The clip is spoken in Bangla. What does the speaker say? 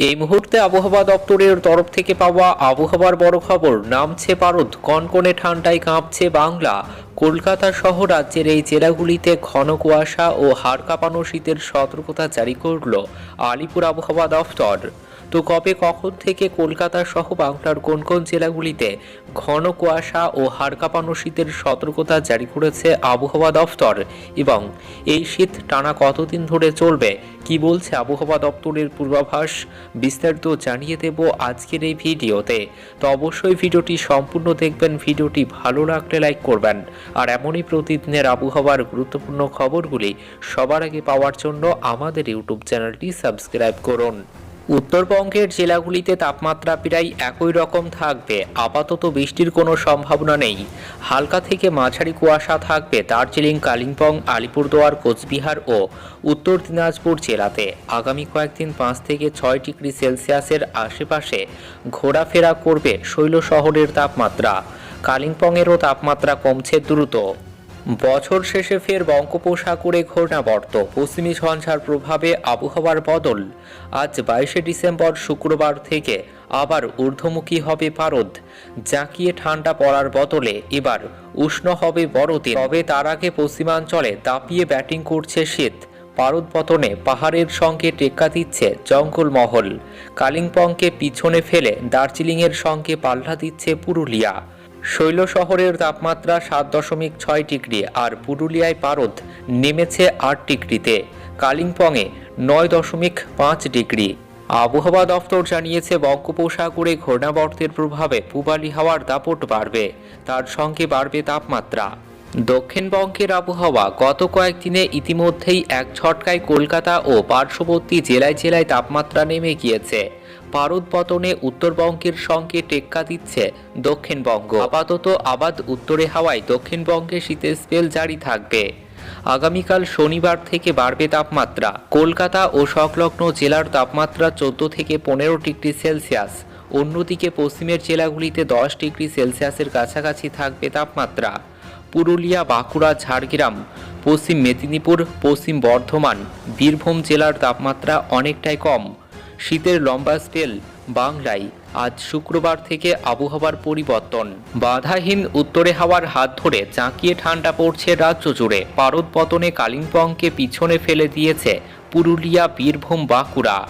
এই মুহূর্তে আবহাওয়া দপ্তরের তরফ থেকে পাওয়া আবহাওয়ার বড় খবর, নামছে পারদ, কনকনে ঠান্ডায় কাঁপছে বাংলা। কলকাতা সহ রাজ্যের এই জেলাগুলিতে ঘন কুয়াশা ও হাড় কাঁপানো শীতের সতর্কতা জারি করল আলিপুর আবহাওয়া দফতর তো কবে কখন থেকে কলকাতা সহ বাংলার কোন কোন জেলাগুলিতে ঘন কুয়াশা ও হাড় কাঁপানো শীতের সতর্কতা জারি করেছে আবহাওয়া দফতর এবং এই শীত টানা কতদিন ধরে চলবে? কি বলছে আবহাওয়া দপ্তরের পূর্বাভাস? বিস্তারিত জানিয়ে দেব আজকের এই ভিডিওতে। তো অবশ্যই ভিডিওটি সম্পূর্ণ দেখবেন, ভিডিওটি ভালো লাগলে লাইক করবেন। আর এমনই প্রতিদিনের আবহাওয়ার গুরুত্বপূর্ণ খবরগুলি সবার আগে পাওয়ার জন্য আমাদের ইউটিউব চ্যানেলটি সাবস্ক্রাইব করুন। উত্তরবঙ্গের জেলাগুলিতে তাপমাত্রা প্রায় একই রকম থাকবে। আপাতত বৃষ্টির কোনো সম্ভাবনা নেই। হালকা থেকে মাঝারি কুয়াশা থাকবে দার্জিলিং, কালিম্পং, আলিপুরদুয়ার, কোচবিহার ও উত্তর দিনাজপুর জেলাতে। আগামী কয়েকদিন পাঁচ থেকে ছয় ডিগ্রি সেলসিয়াসের আশেপাশে ঘোরাফেরা করবে শৈল শহরের তাপমাত্রা। কালিম্পংয়েরও তাপমাত্রা কমছে দ্রুত। বছর শেষে ফের বঙ্গোপসাগরে ঘূর্ণাবর্ত। পশ্চিমী ঝঞ্ঝার প্রভাবে আবহাওয়ার বদল। আজ বাইশে ডিসেম্বর শুক্রবার থেকে আবার ঊর্ধ্বমুখী হবে পারদ। জাঁকিয়ে ঠান্ডা পড়ার বদলে এবার উষ্ণ হবে বড়দিন। তবে তার আগে পশ্চিমাঞ্চলে দাপিয়ে ব্যাটিং করছে শীত। পারদ পতনে পাহাড়ের সঙ্গে টেক্কা দিচ্ছে জঙ্গলমহল। কালিম্পংকে পিছনে ফেলে দার্জিলিংয়ের সঙ্গে পাল্লা দিচ্ছে পুরুলিয়া। শৈল শহরের তাপমাত্রা সাত দশমিক ছয় ডিগ্রি আর পুরুলিয়ায় পারদ নেমেছে আট ডিগ্রিতে। কালিম্পংয়ে নয় দশমিক পাঁচ ডিগ্রি। আবহাওয়া দফতর জানিয়েছে, বঙ্গোপসাগরে ঘূর্ণাবর্তের প্রভাবে পূবালি হাওয়ার দাপট বাড়বে। তার সঙ্গে বাড়বে তাপমাত্রা। দক্ষিণবঙ্গের আবহাওয়া গত কয়েকদিনে ইতিমধ্যেই এক ঝটকায় কলকাতা ও পার্শ্ববর্তী জেলায় জেলায় তাপমাত্রা নেমে গিয়েছে। পারদ পতনে উত্তরবঙ্গের সঙ্গে টেক্কা দিচ্ছে দক্ষিণবঙ্গ। আপাতত আবাদ উত্তরে হাওয়ায় দক্ষিণবঙ্গে শীতের স্পেল জারি থাকবে। আগামীকাল শনিবার থেকে বাড়বে তাপমাত্রা। কলকাতা ও সংলগ্ন জেলার তাপমাত্রা চোদ্দ থেকে পনেরো ডিগ্রি সেলসিয়াস। অন্যদিকে পশ্চিমের জেলাগুলিতে দশ ডিগ্রি সেলসিয়াসের কাছাকাছি থাকবে তাপমাত্রা। পুরুলিয়া, বাঁকুড়া, ঝাড়গ্রাম, পশ্চিম মেদিনীপুর, পশ্চিম বর্ধমান, বীরভূম জেলার তাপমাত্রা অনেকটাই কম। শীতের লম্বা স্টেল বাংলায় আজ শুক্রবার থেকে আবহাওয়ার পরিবর্তন। বাধাহীন উত্তরে হাওয়ার হাত ধরে চাঁকিয়ে ঠান্ডা পড়ছে রাজ্য জুড়ে। পারদ পতনে কালিম্পংকে পিছনে ফেলে দিয়েছে পুরুলিয়া, বীরভূম, বাঁকুড়া।